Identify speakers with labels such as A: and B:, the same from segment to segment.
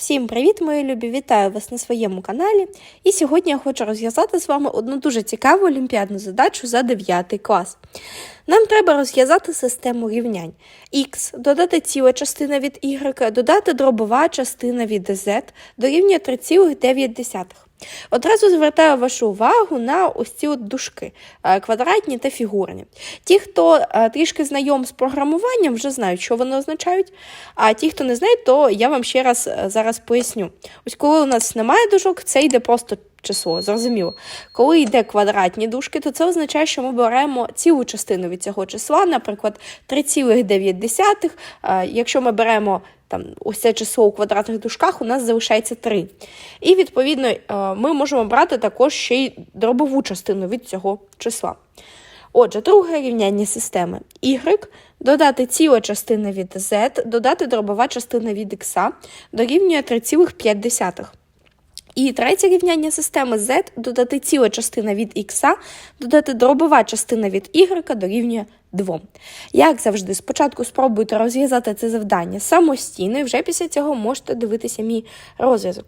A: Всім привіт, мої любі! Вітаю вас на своєму каналі. І сьогодні я хочу розв'язати з вами одну дуже цікаву олімпіадну задачу за 9 клас. Нам треба розв'язати систему рівнянь. Х додати ціла частина від y, додати дробова частина від z дорівнює 3,9. Одразу звертаю вашу увагу на ось ці от дужки е, квадратні та фігурні. Ті, хто е, трішки знайом з програмуванням, вже знають, що вони означають. А ті, хто не знає, то я вам ще раз е, зараз поясню. Ось коли у нас немає дужок, це йде просто число, зрозуміло. Коли йде квадратні дужки, то це означає, що ми беремо цілу частину від цього числа, наприклад, 3,9. Е, Якщо ми беремо там ось число у квадратних дужках, у нас залишається 3. І, відповідно, ми можемо брати також ще й дробову частину від цього числа. Отже, друге рівняння системи y додати ціла частина від z, додати дробова частина від x дорівнює 3,5. І третє рівняння системи z додати ціла частина від x, додати дробова частина від y дорівнює 2. Як завжди, спочатку спробуйте розв'язати це завдання самостійно, і вже після цього можете дивитися мій розв'язок.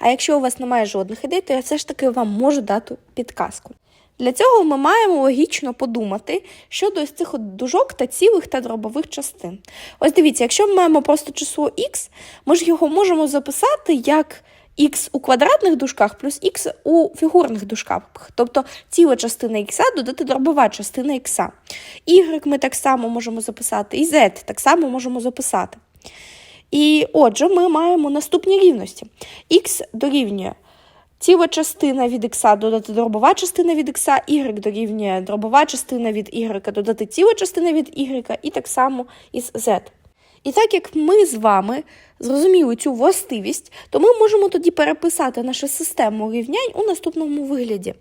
A: А якщо у вас немає жодних ідей, то я все ж таки вам можу дати підказку. Для цього ми маємо логічно подумати щодо ось цих от дужок та цілих та дробових частин. Ось дивіться, якщо ми маємо просто число х, ми ж його можемо записати як х у квадратних дужках плюс х у фігурних дужках. Тобто ціла частина х додати дробова частина х. Y ми так само можемо записати, і z так само можемо записати. І отже, ми маємо наступні рівності. Х дорівнює ціла частина від х додати дробова частина від х, y дорівнює дробова частина від y додати ціла частина від y, і так само із z. І так як ми з вами зрозуміли цю властивість, то ми можемо тоді переписати нашу систему рівнянь у наступному вигляді.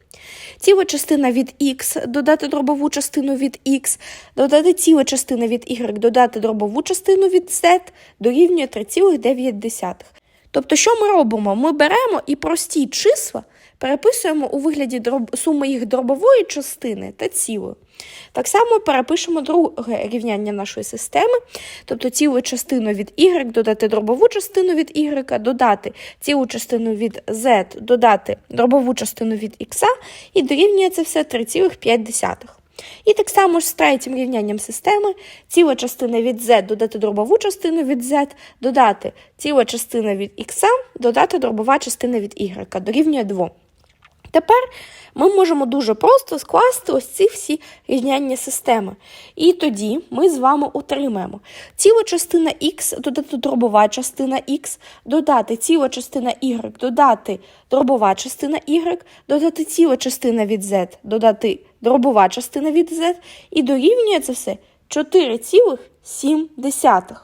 A: Ціла частина від х, додати дробову частину від х, додати ціла частина від y, додати дробову частину від z дорівнює 3,9. Тобто, що ми робимо? Ми беремо і прості числа переписуємо у вигляді дроб... суми їх дробової частини та цілої. Так само перепишемо друге рівняння нашої системи, тобто цілу частину від y, додати дробову частину від y, додати цілу частину від z, додати дробову частину від x, і дорівнює це все 3,5. І так само ж з третім рівнянням системи ціла частина від z додати дробову частину від z, додати ціла частина від x, додати дробова частина від y, дорівнює 2. Тепер ми можемо дуже просто скласти ось ці всі рівняння системи. І тоді ми з вами отримаємо ціла частина х, додати дробова частина х, додати ціла частина y, додати дробова частина y, додати ціла частина від z, додати дробова частина від z, і дорівнює це все 4,7.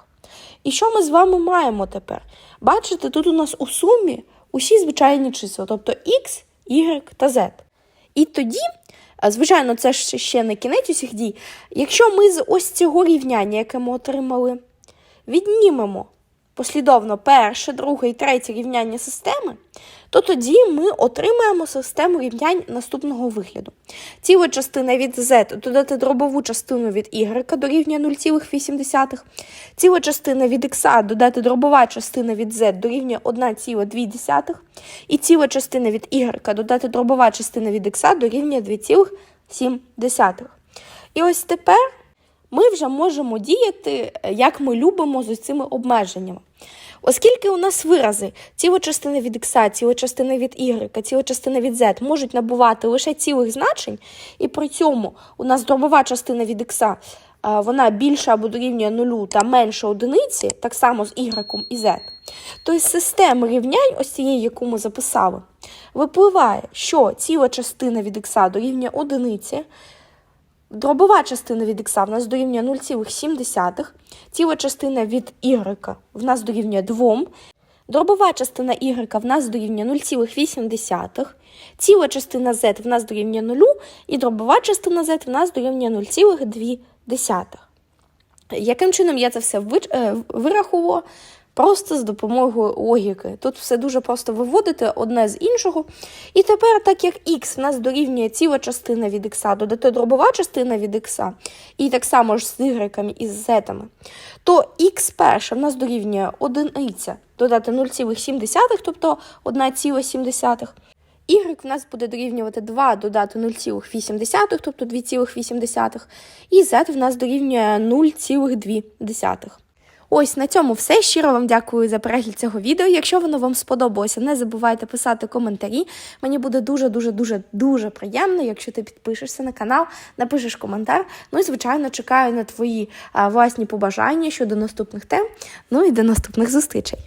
A: І що ми з вами маємо тепер? Бачите, тут у нас у сумі усі звичайні числа, тобто х, y та z. І тоді, звичайно, це ж ще не кінець усіх дій. Якщо ми з ось цього рівняння, яке ми отримали, віднімемо послідовно перше, друге і третє рівняння системи, то тоді ми отримаємо систему рівнянь наступного вигляду. Ціла частина від z додати дробову частину від y дорівнює 0,8. Ціла частина від x додати дробова частина від z дорівнює 1,2. І ціла частина від y додати дробова частина від x дорівнює 2,7. І ось тепер ми вже можемо діяти, як ми любимо з цими обмеженнями. Оскільки у нас вирази ціла частина від х, ціла частина від y, ціла частина від z можуть набувати лише цілих значень, і при цьому у нас дробова частина від х вона більша або дорівнює нулю та менша одиниці, так само з y і z, то із системи рівнянь, ось цієї, яку ми записали, випливає, що ціла частина від х дорівнює одиниці, Дробова частина від х в нас дорівнює 0,7, ціла частина від y в нас дорівнює 2, дробова частина y в нас дорівнює 0,8, ціла частина z в нас дорівнює 0, і дробова частина z в нас дорівнює 0,2. Яким чином я це все вирахувала? Просто з допомогою логіки. Тут все дуже просто виводити одне з іншого. І тепер, так як х в нас дорівнює ціла частина від х, додати дробова частина від х, і так само ж з y і з z, то х перша в нас дорівнює одиниця додати 0,7, тобто 1,7. Y в нас буде дорівнювати 2 додати 0,8, тобто 2,8. І Z в нас дорівнює 0,2. Ось на цьому все. Щиро вам дякую за перегляд цього відео. Якщо воно вам сподобалося, не забувайте писати коментарі. Мені буде дуже дуже дуже дуже приємно, якщо ти підпишешся на канал, напишеш коментар. Ну і звичайно чекаю на твої а, власні побажання щодо наступних тем. Ну і до наступних зустрічей.